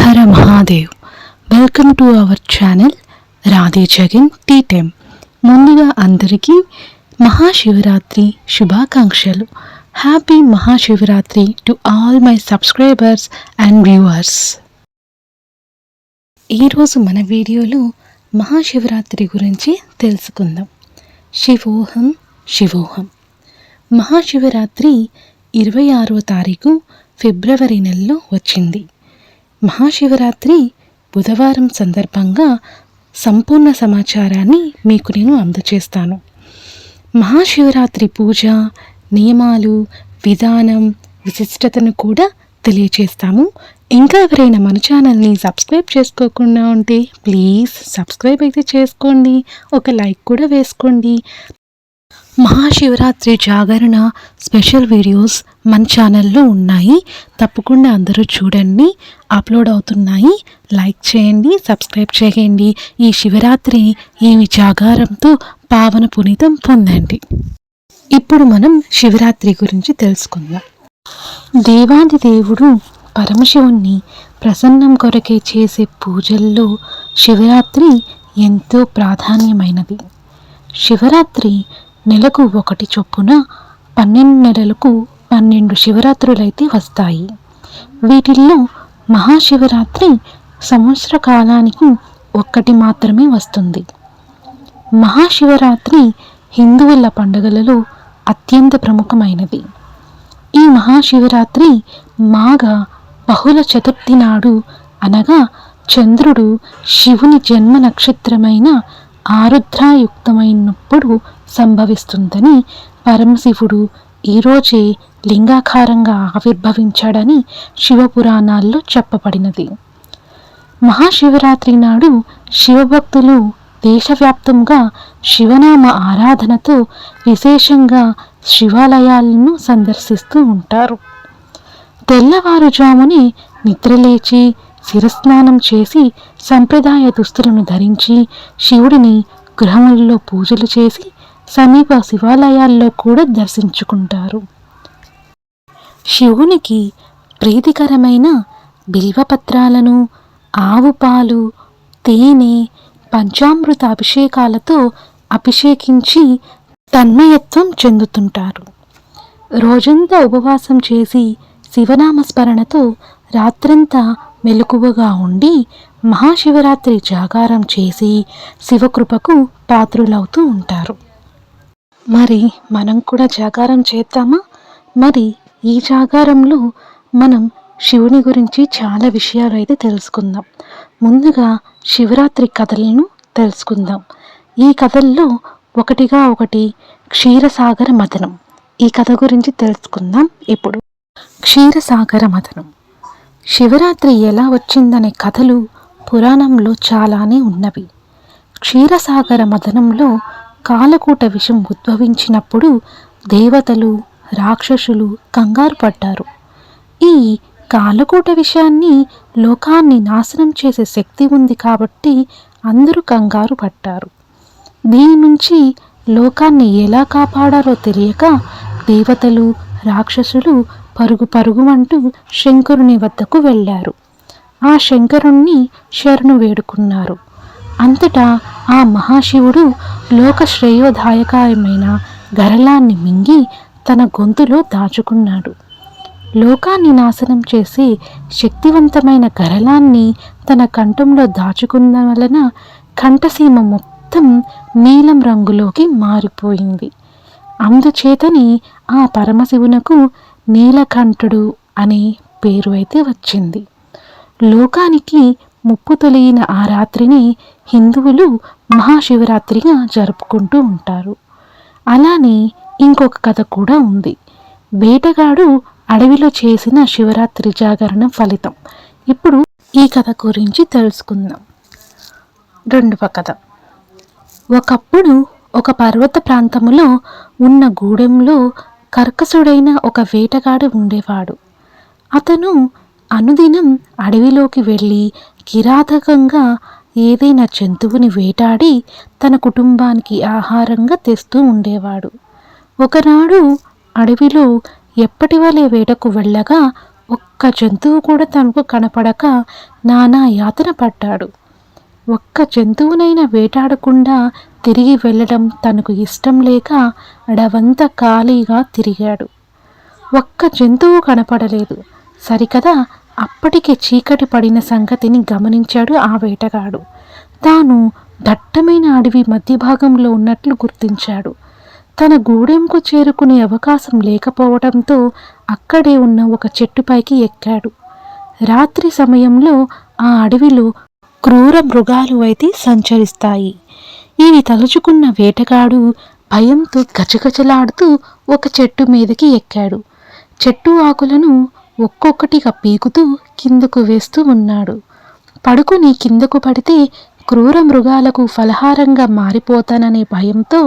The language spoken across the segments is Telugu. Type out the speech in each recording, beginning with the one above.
Hara Mahadev. Welcome to our channel Radhe Jagan tea ముందుగా అందరికీ మహాశివరాత్రి శుభాకాంక్షలు. Happy Mahashivratri to all my subscribers and viewers ఈరోజు మన వీడియోలో మహాశివరాత్రి గురించి తెలుసుకుందాం. శివోహం శివోహం. మహాశివరాత్రి ఇరవై ఆరో తారీఖు ఫిబ్రవరి నెలలో వచ్చింది. మహాశివరాత్రి బుధవారం సందర్భంగా సంపూర్ణ సమాచారాన్ని మీకు నేను అందచేస్తాను. మహాశివరాత్రి పూజ నియమాలు విధానం విశిష్టతను కూడా తెలియచేస్తాము. ఇంకా ఎవరైనా మన ఛానల్ని సబ్స్క్రైబ్ చేసుకోకుండా ఉంటే ప్లీజ్ సబ్స్క్రైబ్ అయితే చేసుకోండి. ఒక లైక్ కూడా వేసుకోండి. మహాశివరాత్రి జాగరణ స్పెషల్ వీడియోస్ మన ఛానల్లో ఉన్నాయి. తప్పకుండా అందరూ చూడండి. అప్లోడ్ అవుతున్నాయి. లైక్ చేయండి సబ్స్క్రైబ్ చేయండి. ఈ శివరాత్రి ఈ జాగారంతో పావన పునీతం పొందండి. ఇప్పుడు మనం శివరాత్రి గురించి తెలుసుకుందాం. దేవాది దేవుడు పరమశివుణ్ణి ప్రసన్నం కొరకే చేసే పూజల్లో శివరాత్రి ఎంతో ప్రాధాన్యమైనది. శివరాత్రి నెలకు ఒకటి చొప్పున పన్నెండు నెలలకు పన్నెండు శివరాత్రులైతే వస్తాయి. వీటిల్లో మహాశివరాత్రి సంవత్సర కాలానికి ఒక్కటి మాత్రమే వస్తుంది. మహాశివరాత్రి హిందువుల పండుగలలో అత్యంత ప్రముఖమైనది. ఈ మహాశివరాత్రి మాఘ బహుళ చతుర్థి నాడు అనగా చంద్రుడు శివుని జన్మ నక్షత్రమైన ఆరుద్రాయుక్తమైనప్పుడు సంభవిస్తుందని పరమశివుడు ఈరోజే లింగాకారంగా ఆవిర్భవించాడని శివపురాణాల్లో చెప్పబడినది. మహాశివరాత్రి నాడు శివభక్తులు దేశవ్యాప్తంగా శివనామ ఆరాధనతో విశేషంగా శివాలయాలను సందర్శిస్తూ ఉంటారు. తెల్లవారుజామునే నిద్రలేచి శిరస్నానం చేసి సంప్రదాయ దుస్తులను ధరించి శివుడిని గృహములలో పూజలు చేసి సమీప శివాలయాల్లో కూడా దర్శించుకుంటారు. శివునికి ప్రీతికరమైన బిల్వపత్రాలను ఆవు పాలు తేనె పంచామృత అభిషేకాలతో అభిషేకించి తన్మయత్వం చెందుతుంటారు. రోజంతా ఉపవాసం చేసి శివనామస్మరణతో రాత్రంతా మెలకువగా ఉండి మహాశివరాత్రి జాగారం చేసి శివకృపకు పాత్రులవుతూ ఉంటారు. మరి మనం కూడా జాగారం చేద్దామా? మరి ఈ జాగారంలో మనం శివుని గురించి చాలా విషయాలు అయితే తెలుసుకుందాం. ముందుగా శివరాత్రి కథలను తెలుసుకుందాం. ఈ కథల్లో ఒకటిగా ఒకటి క్షీరసాగర మథనం ఈ కథ గురించి తెలుసుకుందాం ఇప్పుడు. క్షీరసాగర మథనం శివరాత్రి ఎలా వచ్చిందనే కథలు పురాణంలో చాలానే ఉన్నవి. క్షీరసాగర మథనంలో కాలకూట విషం ఉద్భవించినప్పుడు దేవతలు రాక్షసులు కంగారు పడ్డారు. ఈ కాలకూట విషయాన్ని లోకాన్ని నాశనం చేసే శక్తి ఉంది కాబట్టి అందరూ కంగారు పడ్డారు. దీని నుంచి లోకాన్ని ఎలా కాపాడారో తెలియక దేవతలు రాక్షసులు పరుగు పరుగుమంటూ శంకరుని వద్దకు వెళ్ళారు. ఆ శంకరుణ్ణి శరణు వేడుకున్నారు. అంతటా ఆ మహాశివుడు లోక శ్రేయోదాయకమైన గరళాన్ని మింగి తన గొంతులో దాచుకున్నాడు. లోకాన్ని నాశనం చేసి శక్తివంతమైన గరళాన్ని తన కంఠంలో దాచుకున్న వలన కంఠసీమ మొత్తం నీలం రంగులోకి మారిపోయింది. అందుచేతని ఆ పరమశివునకు నీలకంఠుడు అనే పేరు అయితే వచ్చింది. లోకానికి ముప్పు తొలగిన ఆ రాత్రిని హిందువులు మహాశివరాత్రిగా జరుపుకుంటూ ఉంటారు. అలానే ఇంకొక కథ కూడా ఉంది. వేటగాడు అడవిలో చేసిన శివరాత్రి జాగరణ ఫలితం. ఇప్పుడు ఈ కథ గురించి తెలుసుకుందాం. రెండవ కథ. ఒకప్పుడు ఒక పర్వత ప్రాంతములో ఉన్న గూడెంలో కర్కసుడైన ఒక వేటగాడు ఉండేవాడు. అతను అనుదినం అడవిలోకి వెళ్ళి కిరాతకంగా ఏదైనా జంతువుని వేటాడి తన కుటుంబానికి ఆహారంగా తెస్తూ ఉండేవాడు. ఒకనాడు అడవిలో ఎప్పటి వలె వేటకు వెళ్ళగా ఒక్క జంతువు కూడా తనకు కనపడక నానా యాతన పడ్డాడు. ఒక్క జంతువునైనా వేటాడకుండా తిరిగి వెళ్ళడం తనకు ఇష్టం లేక అడవంతా ఖాళీగా తిరిగాడు. ఒక్క జంతువు కనపడలేదు. సరికదా అప్పటికే చీకటి పడిన సంగతిని గమనించాడు ఆ వేటగాడు. తాను దట్టమైన అడవి మధ్య భాగంలో ఉన్నట్లు గుర్తించాడు. తన గూడెంకు చేరుకునే అవకాశం లేకపోవడంతో అక్కడే ఉన్న ఒక చెట్టుపైకి ఎక్కాడు. రాత్రి సమయంలో ఆ అడవిలో క్రూర మృగాలు అయితే సంచరిస్తాయి. ఇవి తలుచుకున్న వేటగాడు భయంతో గజగజలాడుతూ ఒక చెట్టు మీదకి ఎక్కాడు. చెట్టు ఆకులను ఒక్కొక్కటిగా పీకుతూ కిందకు వేస్తూ ఉన్నాడు. పడుకుని కిందకు పడితే క్రూర మృగాలకు ఫలహారంగా మారిపోతాననే భయంతో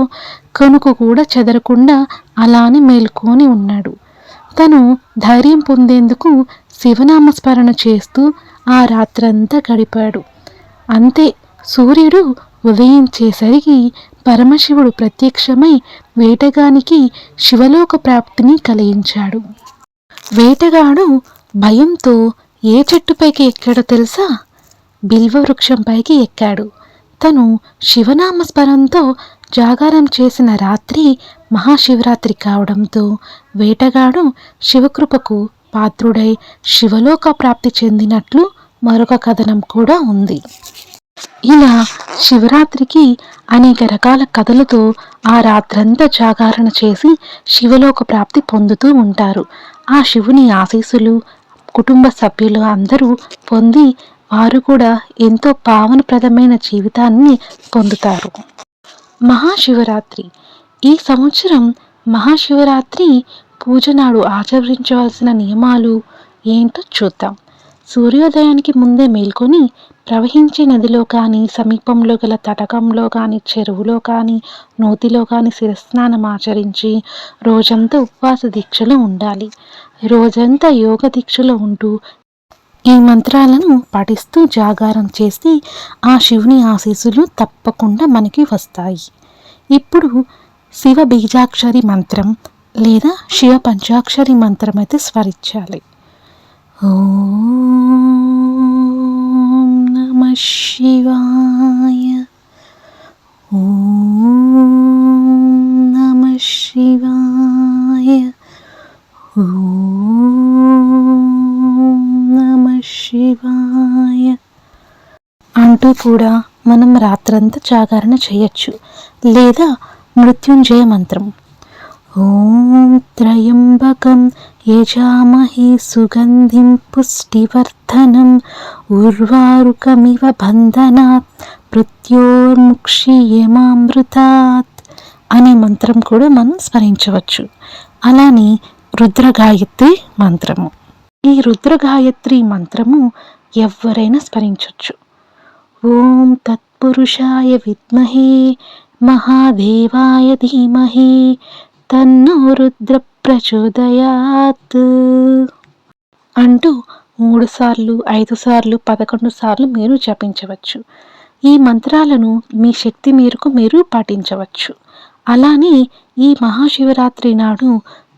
కనుక కూడా చెదరకుండా అలానే మేల్కొని ఉన్నాడు. తను ధైర్యం పొందేందుకు శివనామస్మరణ చేస్తూ ఆ రాత్రంతా గడిపాడు. అంతే సూర్యుడు ఉదయించేసరికి పరమశివుడు ప్రత్యక్షమై వేటగానికి శివలోక ప్రాప్తిని కలిగించాడు. వేటగాడు భయంతో ఏ చెట్టుపైకి ఎక్కాడో తెలుసా? బిల్వ వృక్షంపైకి ఎక్కాడు. తను శివనామస్మరంతో జాగారం చేసిన రాత్రి మహాశివరాత్రి కావడంతో వేటగాడు శివకృపకు పాత్రుడై శివలోక ప్రాప్తి చెందినట్లు మరొక కథనం కూడా ఉంది. ఇలా శివరాత్రికి అనేక రకాల కథలతో ఆ రాత్రంతా జాగరణ చేసి శివలోక ప్రాప్తి పొందుతూ ఉంటారు. ఆ శివుని ఆశీస్సులు కుటుంబ సభ్యులు అందరూ పొంది వారు కూడా ఎంతో పావనప్రదమైన జీవితాన్ని పొందుతారు. మహాశివరాత్రి. ఈ సంవత్సరం మహాశివరాత్రి పూజ నాడు ఆచరించవలసిన నియమాలు ఏంటో చూద్దాం. సూర్యోదయానికి ముందే మేల్కొని ప్రవహించే నదిలో కానీ సమీపంలో గల తటకంలో కానీ చెరువులో కానీ నోతిలో కానీ శిరస్నానం ఆచరించి రోజంతా ఉపవాస దీక్షలో ఉండాలి. రోజంతా యోగ దీక్షలో ఉంటూ ఈ మంత్రాలను పఠిస్తూ జాగారం చేసి ఆ శివుని ఆశీస్సులు తప్పకుండా మనకి వస్తాయి. ఇప్పుడు శివ బీజాక్షరి మంత్రం లేదా శివ పంచాక్షరి మంత్రం అయితే స్మరించాలి ఓ శివాయ ఓం నమ శివాయ ఓం నమ శివాయ అంటూ కూడా మనం రాత్రంతా జాగరణ చేయొచ్చు. లేదా మృత్యుంజయ మంత్రం. ఓం త్రయంబకం యజామహి సుగంధిం పుష్టివర్ధనం ఉర్వారుకమివ బంధనాత్ మృత్యోర్ముక్షియమామృతాత్ అనే మంత్రం కూడా మనం స్మరించవచ్చు. అలానే రుద్రగాయత్రి మంత్రము. ఈ రుద్రగాయత్రి మంత్రము ఎవరైనా స్మరించవచ్చు ఓం తత్పురుషాయ విద్మహే మహాదేవాయ ధీమహి తన్నో రుద్ర ప్రచోదయాత్ అంటూ మూడు సార్లు ఐదు సార్లు పదకొండు సార్లు మీరు జపించవచ్చు. ఈ మంత్రాలను మీ శక్తి మేరకు మీరు పాటించవచ్చు. అలానే ఈ మహాశివరాత్రి నాడు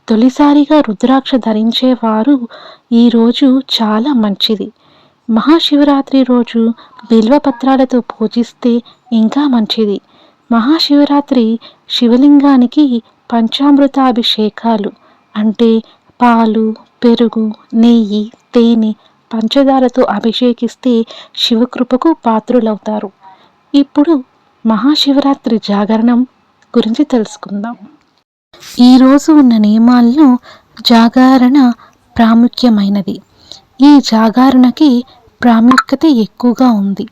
తొలిసారిగా రుద్రాక్ష ధరించేవారు ఈరోజు చాలా మంచిది. మహాశివరాత్రి రోజు బిల్వపత్రాలతో పూజిస్తే ఇంకా మంచిది. మహాశివరాత్రి శివలింగానికి పంచామృతాభిషేకాలు అంటే పాలు పెరుగు నెయ్యి తేనె పంచదారతో అభిషేకిస్తే శివకృపకు పాత్రులవుతారు. ఇప్పుడు మహాశివరాత్రి జాగరణం గురించి తెలుసుకుందాం. ఈరోజు ఉన్న నియమాల్లో జాగరణ ప్రాముఖ్యమైనది. ఈ జాగరణకి ప్రాముఖ్యత ఎక్కువగా ఉంది.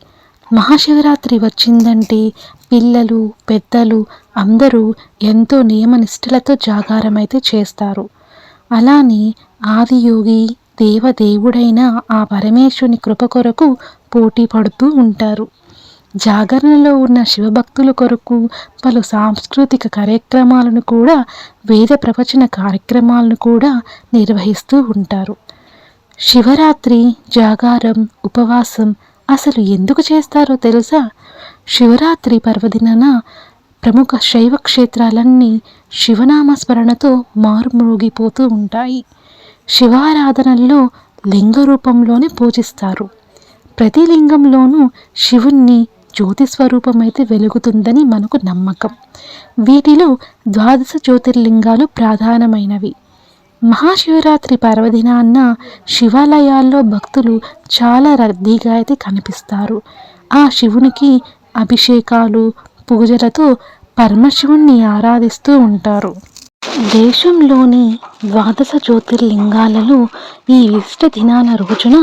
మహాశివరాత్రి వచ్చిందంటే పిల్లలు పెద్దలు అందరూ ఎంతో నియమనిష్టలతో జాగారం అయితే చేస్తారు. అలానే ఆదియోగి దేవదేవుడైన ఆ పరమేశ్వరుని కృప కొరకు పోటీ పడుతూ ఉంటారు. జాగరణలో ఉన్న శివభక్తుల కొరకు పలు సాంస్కృతిక కార్యక్రమాలను కూడా వేద ప్రవచన కార్యక్రమాలను కూడా నిర్వహిస్తూ ఉంటారు. శివరాత్రి జాగారం ఉపవాసం అసలు ఎందుకు చేస్తారో తెలుసా? శివరాత్రి పర్వదినాన ప్రముఖ శైవ క్షేత్రాలన్నీ శివనామస్మరణతో మారుమోగిపోతూ ఉంటాయి. శివారాధనల్లో లింగ రూపంలోనే పూజిస్తారు. ప్రతి లింగంలోనూ శివుణ్ణి జ్యోతి స్వరూపమైతే వెలుగుతుందని మనకు నమ్మకం. వీటిలో ద్వాదశ జ్యోతిర్లింగాలు ప్రధానమైనవి. మహాశివరాత్రి పర్వదినాన్న శివాలయాల్లో భక్తులు చాలా రద్దీగా అయితే కనిపిస్తారు. ఆ శివునికి అభిషేకాలు పూజలతో పరమశివుణ్ణి ఆరాధిస్తూ ఉంటారు. దేశంలోని ద్వాదశ జ్యోతిర్లింగాలలో ఈ ఇష్ట దినాల రోజున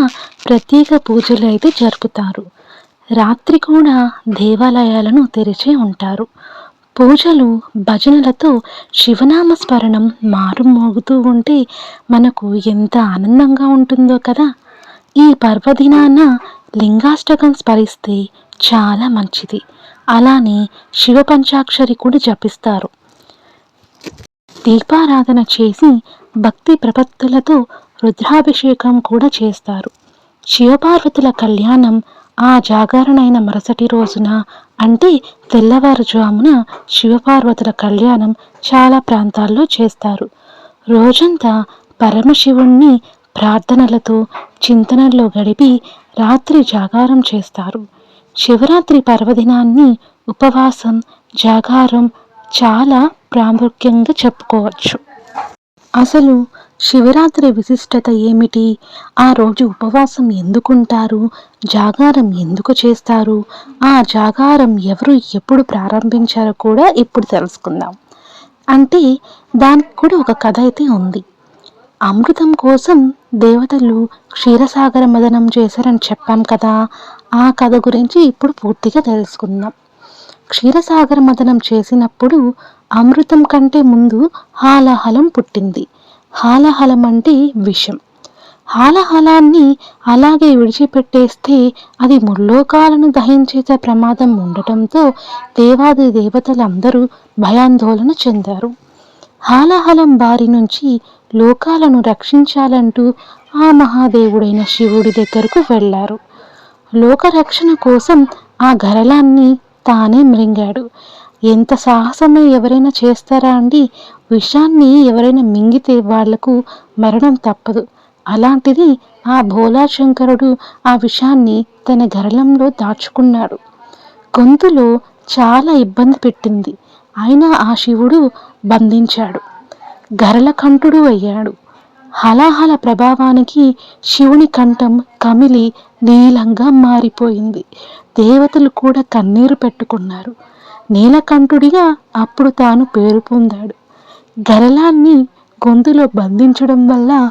ప్రత్యేక పూజలు అయితే జరుపుతారు. రాత్రి కూడా దేవాలయాలను తెరిచే ఉంటారు. పూజలు భజనలతో శివనామ స్మరణం మారుమోగుతూ ఉంటే మనకు ఎంత ఆనందంగా ఉంటుందో కదా! ఈ పర్వదినాన లింగాష్టకం స్మరిస్తే చాలా మంచిది. అలానే శివ పంచాక్షరి కూడా జపిస్తారు. దీపారాధన చేసి భక్తి ప్రపత్తులతో రుద్రాభిషేకం కూడా చేస్తారు. శివపార్వతుల కళ్యాణం ఆ జాగరణైన మరుసటి రోజున అంటే తెల్లవారుజామున శివపార్వతుల కళ్యాణం చాలా ప్రాంతాల్లో చేస్తారు. రోజంతా పరమశివుణ్ణి ప్రార్థనలతో చింతనల్లో గడిపి రాత్రి జాగారం చేస్తారు. శివరాత్రి పర్వదినాన్ని ఉపవాసం జాగారం చాలా ప్రాముఖ్యంగా చెప్పుకోవచ్చు. అసలు శివరాత్రి విశిష్టత ఏమిటి? ఆ రోజు ఉపవాసం ఎందుకుంటారు? జాగారం ఎందుకు చేస్తారు? ఆ జాగారం ఎవరు ఎప్పుడు ప్రారంభించారో కూడా ఇప్పుడు తెలుసుకుందాం. అంటే దానికి కూడా ఒక కథ అయితే ఉంది. అమృతం కోసం దేవతలు క్షీరసాగర మదనం చేశారని చెప్పాం కదా. ఆ కథ గురించి ఇప్పుడు పూర్తిగా తెలుసుకుందాం. క్షీరసాగర మదనం చేసినప్పుడు అమృతం కంటే ముందు హాలాహలం పుట్టింది. హాలాహలం అంటే విషం. హాలహలాన్ని అలాగే విడిచిపెట్టేస్తే అది ముల్లోకాలను దహించేసే ప్రమాదం ఉండటంతో దేవాది దేవతలందరూ భయాందోళన చెందారు. హాలహలం బారి నుంచి లోకాలను రక్షించాలంటూ ఆ మహాదేవుడైన శివుడి దగ్గరకు వెళ్ళారు లోకరక్షణ కోసం ఆ గరళాన్ని తానే మృంగాడు. ఎంత సాహసమే ఎవరైనా చేస్తారా అండి? విషాన్ని ఎవరైనా మింగితే వాళ్ళకు మరణం తప్పదు. అలాంటిది ఆ భోలాశంకరుడు ఆ విషాన్ని తన గరళంలో దాచుకున్నాడు. గొంతులో చాలా ఇబ్బంది పెట్టింది. అయినా ఆ శివుడు బంధించాడు. గరళకంఠుడు అయ్యాడు. హలాహల ప్రభావానికి శివుని కంఠం కమిలి నీలంగా మారిపోయింది. దేవతలు కూడా కన్నీరు పెట్టుకున్నారు. నీలకంఠుడిగా అప్పుడు తాను పేరు పొందాడు. గరళాన్ని గొంతులో బంధించడం వల్ల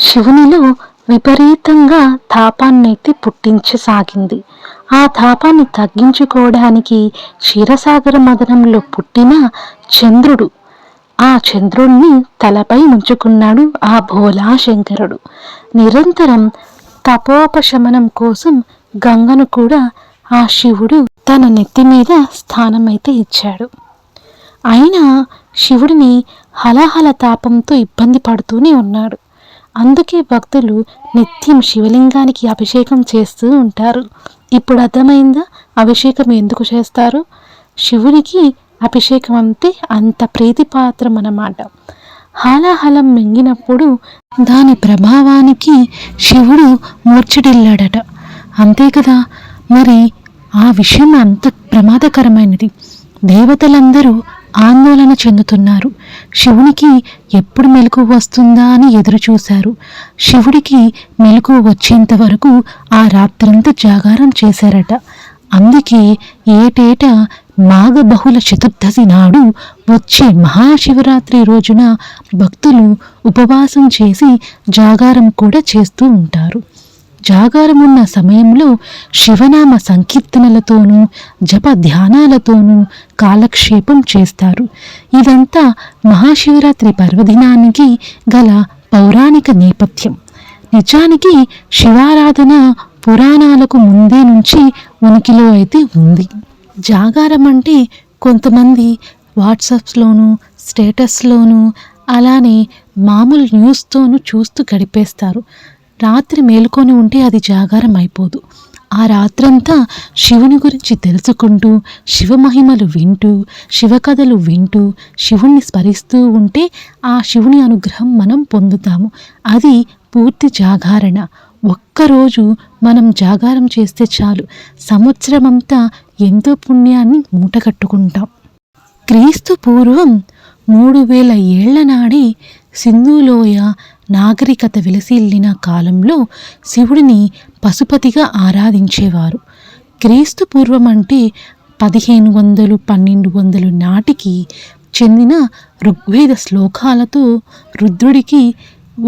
శివునిలో విపరీతంగా తాపాన్నైతే పుట్టించసాగింది. ఆ తాపాన్ని తగ్గించుకోవడానికి క్షీరసాగర మదనంలో పుట్టిన చంద్రుడు ఆ చంద్రుణ్ణి తలపై ఉంచుకున్నాడు ఆ భోలా శంకరుడు నిరంతరం తపోపశమనం కోసం గంగను కూడా ఆ శివుడు తన నెత్తి మీద స్థానమైతే ఇచ్చాడు. అయినా శివుడిని హలహల తాపంతో ఇబ్బంది పడుతూనే ఉన్నాడు. అందుకే భక్తులు నిత్యం శివలింగానికి అభిషేకం చేస్తూ ఉంటారు. ఇప్పుడు అర్థమైందా? అభిషేకం ఎందుకు చేస్తారు? శివునికి అభిషేకం అంతే అంత ప్రీతిపాత్రం అన్నమాట హాలాహలం మింగినప్పుడు దాని ప్రభావానికి శివుడు మూర్ఛడిల్లాడట. అంతే కదా? మరి ఆ విషయం అంత ప్రమాదకరమైనది. దేవతలందరూ ఆందోళన చెందుతున్నారు. శివునికి ఎప్పుడు మెలకు వస్తుందా అని ఎదురుచూశారు. శివుడికి మెలకు వచ్చేంత వరకు ఆ రాత్రంతా జాగారం చేశారట. అందుకే ఏటేటా మాఘ బహుళ చతుర్దశి నాడు వచ్చే మహాశివరాత్రి రోజున భక్తులు ఉపవాసం చేసి జాగారం కూడా చేస్తూ ఉంటారు. జాగారం ఉన్న సమయంలో శివనామ సంకీర్తనలతోనూ జప ధ్యానాలతోనూ కాలక్షేపం చేస్తారు. ఇదంతా మహాశివరాత్రి పర్వదినానికి గల పౌరాణిక నేపథ్యం. నిజానికి శివారాధన పురాణాలకు ముందే నుంచి ఉనికిలో అయితే ఉంది. జాగారం అంటే కొంతమంది వాట్సాప్స్లోనూ స్టేటస్లోనూ అలానే మామూలు న్యూస్తోనూ చూస్తూ గడిపేస్తారు. రాత్రి మేలుకొని ఉంటే అది జాగారం అయిపోదు. ఆ రాత్రంతా శివుని గురించి తెలుసుకుంటూ శివ మహిమలు వింటూ శివకథలు వింటూ శివుణ్ణి స్మరిస్తూ ఉంటే ఆ శివుని అనుగ్రహం మనం పొందుతాము. అది పూర్తి జాగారణ. ఒక్కరోజు మనం జాగారం చేస్తే చాలు. సంవత్సరమంతా ఎంతో పుణ్యాన్ని మూటగట్టుకుంటాం. క్రీస్తు పూర్వం మూడు వేల ఏళ్ళ నాడే సింధులోయ నాగరికత విలసిల్లిన కాలంలో శివుడిని పశుపతిగా ఆరాధించేవారు. క్రీస్తు పూర్వం అంటే పదిహేను వందలు పన్నెండు వందలు నాటికి చెందిన ఋగ్వేద శ్లోకాలతో రుద్రుడికి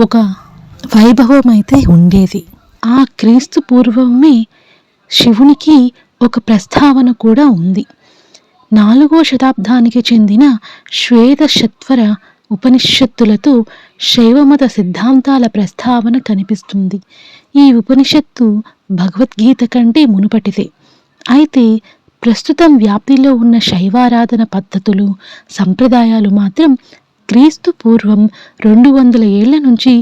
ఒక వైభవం అయితే ఉండేది. ఆ క్రీస్తు పూర్వమే శివునికి ఒక ప్రస్తావన కూడా ఉంది. నాలుగో శతాబ్దానికి చెందిన శ్వేత శత్వర ఉపనిషత్తులతో శైవమత సిద్ధాంతాల ప్రస్తావన కనిపిస్తుంది. ఈ ఉపనిషత్తు భగవద్గీత కంటే మునుపటిదే. అయితే ప్రస్తుతం వ్యాప్తిలో ఉన్న శైవారాధన పద్ధతులు సంప్రదాయాలు మాత్రం క్రీస్తు పూర్వం రెండు వందల ఏళ్ళ నుంచి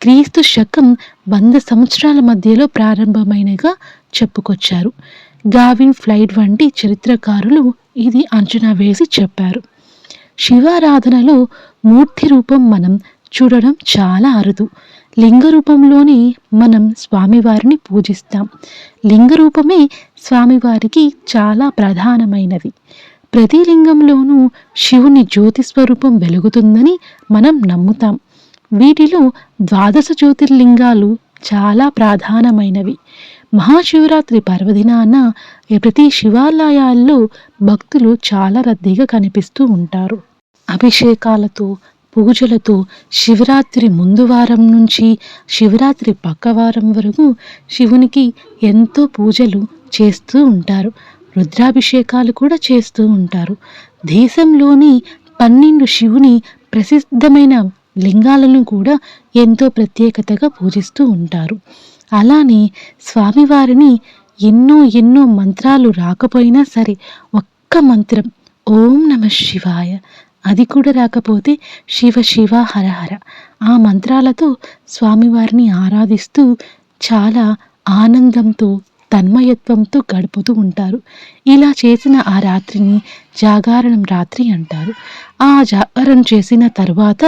క్రీస్తు శకం వంద సంవత్సరాల మధ్యలో ప్రారంభమైనగా చెప్పుకొచ్చారు. గావిన్ ఫ్లైట్ వంటి చరిత్రకారులు ఇది అంచనా వేసి చెప్పారు. శివారాధనలో మూర్తి రూపం మనం చూడడం చాలా అరుదు. లింగ రూపంలోనే మనం స్వామివారిని పూజిస్తాం. లింగ రూపమే స్వామివారికి చాలా ప్రధానమైనది. ప్రతి లింగంలోనూ శివుని జ్యోతి స్వరూపం వెలుగుతుందని మనం నమ్ముతాం. వీటిలో ద్వాదశ జ్యోతిర్లింగాలు చాలా ప్రధానమైనవి. మహాశివరాత్రి పర్వదినాన ప్రతి శివాలయాల్లో భక్తులు చాలా రద్దీగా కనిపిస్తూ ఉంటారు. అభిషేకాలతో పూజలతో శివరాత్రి ముందు వారం నుంచి శివరాత్రి పక్క వారం వరకు శివునికి ఎంతో పూజలు చేస్తూ ఉంటారు. రుద్రాభిషేకాలు కూడా చేస్తూ ఉంటారు. దేశంలోని పన్నెండు శివుని ప్రసిద్ధమైన లింగాలను కూడా ఎంతో ప్రత్యేకతగా పూజిస్తూ ఉంటారు. అలానే స్వామివారిని ఎన్నో ఎన్నో మంత్రాలు రాకపోయినా సరే ఒక్క మంత్రం ఓం నమ శివాయ. అది కూడా రాకపోతే శివ శివ హరహర ఆ మంత్రాలతో స్వామివారిని ఆరాధిస్తూ చాలా ఆనందంతో తన్మయత్వంతో గడుపుతూ ఉంటారు. ఇలా చేసిన ఆ రాత్రిని జాగారణం రాత్రి అంటారు. ఆ జాగారం చేసిన తర్వాత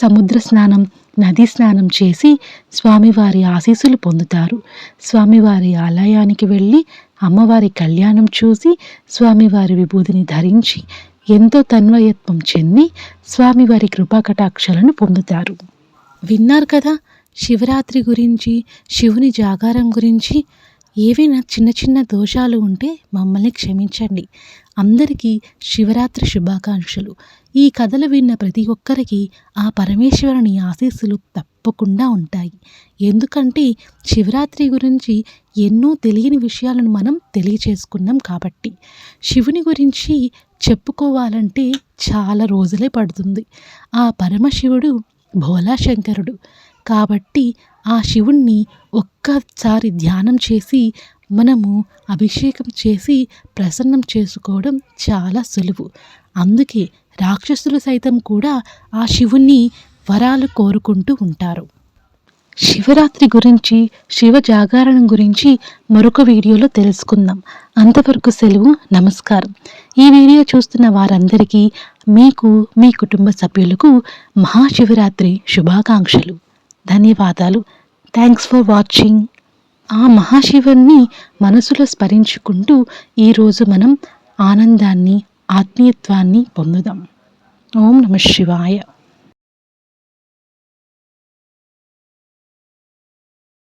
సముద్ర స్నానం నది స్నానం చేసి స్వామివారి ఆశీస్సులు పొందుతారు. స్వామివారి ఆలయానికి వెళ్ళి అమ్మవారి కళ్యాణం చూసి స్వామివారి విభూతిని ధరించి ఎంతో తన్వయత్వం చెంది స్వామివారి కృపాకటాక్షలను పొందుతారు. విన్నారు కదా శివరాత్రి గురించి శివుని జాగారం గురించి ఏవైనా చిన్న చిన్న దోషాలు ఉంటే మమ్మల్ని క్షమించండి. అందరికీ శివరాత్రి శుభాకాంక్షలు. ఈ కథలు విన్న ప్రతి ఒక్కరికి ఆ పరమేశ్వరుని ఆశీస్సులు తప్పకుండా ఉంటాయి. ఎందుకంటే శివరాత్రి గురించి ఎన్నో తెలియని విషయాలను మనం తెలియచేసుకున్నాం కాబట్టి. శివుని గురించి చెప్పుకోవాలంటే చాలా రోజులే పడుతుంది. ఆ పరమశివుడు భోలాశంకరుడు. కాబట్టి ఆ శివుణ్ణి ఒక్కసారి ధ్యానం చేసి మనము అభిషేకం చేసి ప్రసన్నం చేసుకోవడం చాలా సులువు. అందుకే రాక్షసులు సైతం కూడా ఆ శివుణ్ణి వరాలు కోరుకుంటూ ఉంటారు. శివరాత్రి గురించి శివ జాగారణం గురించి మరొక వీడియోలో తెలుసుకుందాం. అంతవరకు సెలవు నమస్కారం. ఈ వీడియో చూస్తున్న వారందరికీ మీకు మీ కుటుంబ సభ్యులకు మహాశివరాత్రి శుభాకాంక్షలు. ధన్యవాదాలు. థ్యాంక్స్ ఫర్ వాచింగ్ ఆ మహాశివుణ్ణి మనసులో స్మరించుకుంటూ ఈరోజు మనం ఆనందాన్ని ఆత్మీయత్వాన్ని పొందుదాం. ఓం నమ శివాయ.